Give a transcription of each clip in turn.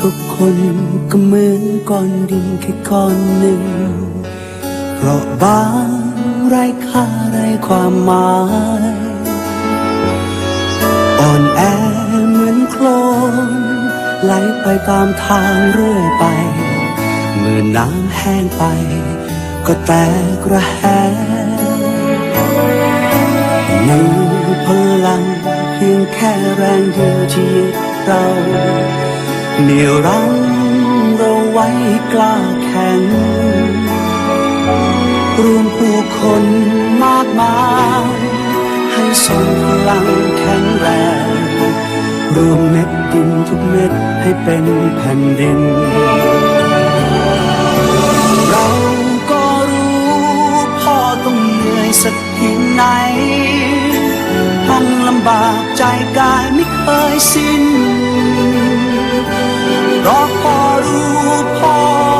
ทุกคนก็เหมือนก้อนดินแค่ก้อนหนึ่ง เพราะบางไร้ค่าไร้ความหมายอ่อนแอเหมือนโคลนไหลไปตามทางเรื่อยไป เมื่อน้ำแห้งไป ก็แตกระแหงมือพลังเพียงแค่แรงเดียวที่เรา เหนี่ยวรั้งเราไว้กล้าแข็งรวมผู้คนมากมาย ให้ทรงพลังแข็งแรงรวมเม็ดดินทุกเม็ดให้เป็นแผ่นดิน เราก็รู้พ่อต้องเหนื่อยสักเพียงไหนต้องลำบากใจกายไม่เคยสิ้น เพร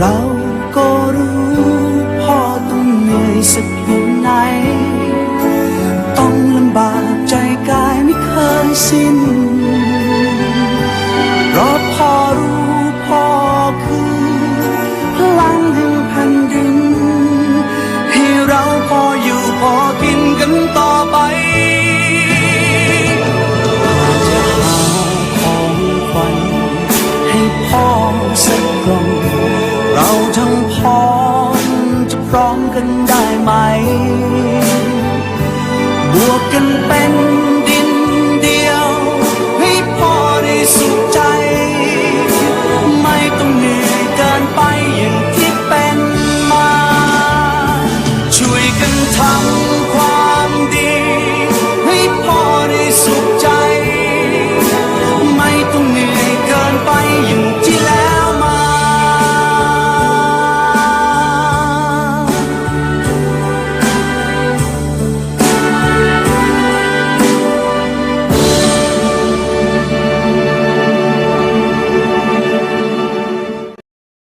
เราก็รู้พ่อต้องเหนื่อยสัก กันได้ไหม บวกกันเป็น